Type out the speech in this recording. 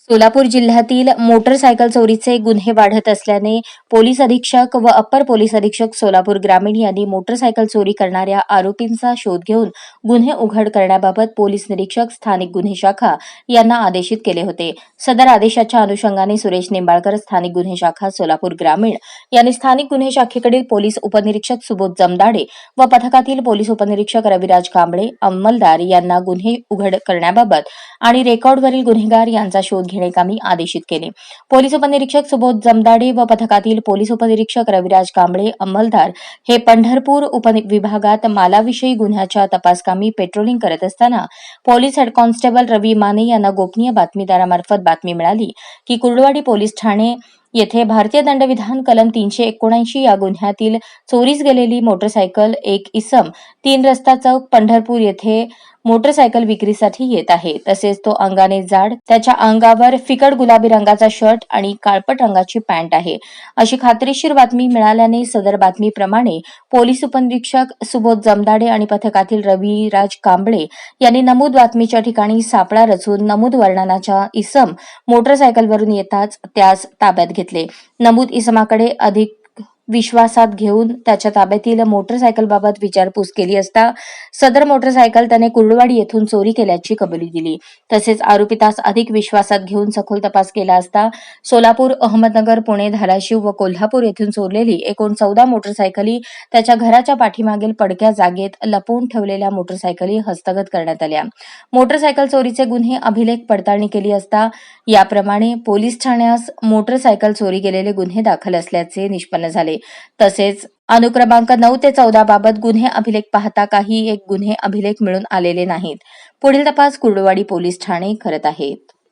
सोलापूर जिल्ह्यातील मोटरसायकल चोरीचे गुन्हे वाढत असल्याने पोलीस अधीक्षक व अप्पर पोलीस अधीक्षक सोलापूर ग्रामीण यांनी मोटरसायकल चोरी करणाऱ्या आरोपींचा शोध घेऊन गुन्हे उघड करण्याबाबत पोलीस निरीक्षक स्थानिक गुन्हे शाखा यांना आदेशित केले होते. सदर आदेशाच्या अनुषंगाने सुरेश निंबाळकर स्थानिक गुन्हे शाखा सोलापूर ग्रामीण यांनी स्थानिक गुन्हे शाखेकडील पोलीस उपनिरीक्षक सुबोध जमदाडे व पथकातील पोलीस उपनिरीक्षक रविराज कांबळे अंमलदार यांना गुन्हे उघड करण्याबाबत आणि रेकॉर्डवरील गुन्हेगार यांचा शोध घेणेकामी आदेशित केले. पोलीस उपनिरीक्षक सुबोध जमदाडे व पथकातील पोलीस उपनिरीक्षक रविराज कांबळे अंमलदार हे पंढरपूर उपविभागात मालाविषयी गुन्ह्याच्या तपासकामी पेट्रोलिंग करत असताना police head constable Ravi Mane यांना गोपनीय बातमीदारामार्फत बातमी मिळाली की कुर्डवाडी पोलीस ठाणे येथे भारतीय दंडविधान कलम तीनशे एकोणऐंशी या गुन्ह्यातील चोरीस गेलेली मोटरसायकल एक इसम तीन रस्ता चौक पंढरपूर येथे मोटरसायकल विक्रीसाठी येत आहे. तसेच तो अंगाने जाड त्याच्या अंगावर फिकट गुलाबी रंगाचा शर्ट आणि काळपट रंगाची पॅन्ट आहे. अशी खात्रीशीर बातमी मिळाल्याने सदर बातमीप्रमाणे पोलीस उपनिरीक्षक सुबोध जमदाडे आणि पथकातील रविराज कांबळे यांनी नमूद बातमीच्या ठिकाणी सापळा रचून नमूद वर्णनाच्या इसम मोटरसायकलवरून येताच त्यास ताब्यात घेतले. नमूद इसमाकडे अधिक विश्वासात घेऊन त्याच्या ताब्यातील मोटरसायकलबाबत विचारपूस केली असता सदर मोटरसायकल त्याने कुर्डवाडी येथून चोरी केल्याची कबुली दिली. तसेच आरोपितास अधिक विश्वासात घेऊन सखोल तपास केला असता सोलापूर अहमदनगर पुणे धाराशिव व कोल्हापूर येथून चोरलेली एकूण चौदा मोटरसायकली त्याच्या घराच्या पाठीमागील पडक्या जागेत लपवून ठेवलेल्या मोटरसायकली हस्तगत करण्यात आल्या. मोटरसायकल चोरीचे गुन्हे अभिलेख पडताळणी केली असता याप्रमाणे पोलीस ठाण्यास मोटरसायकल चोरी केलेले गुन्हे दाखल असल्याचे निष्पन्न झाले. तसेच अनुक्रमांक नऊ ते चौदा बाबत गुन्हे अभिलेख पाहता काही एक गुन्हे अभिलेख मिळून आलेले नाहीत. पुढील तपास कुर्डवाडी पोलीस ठाणे करत आहेत.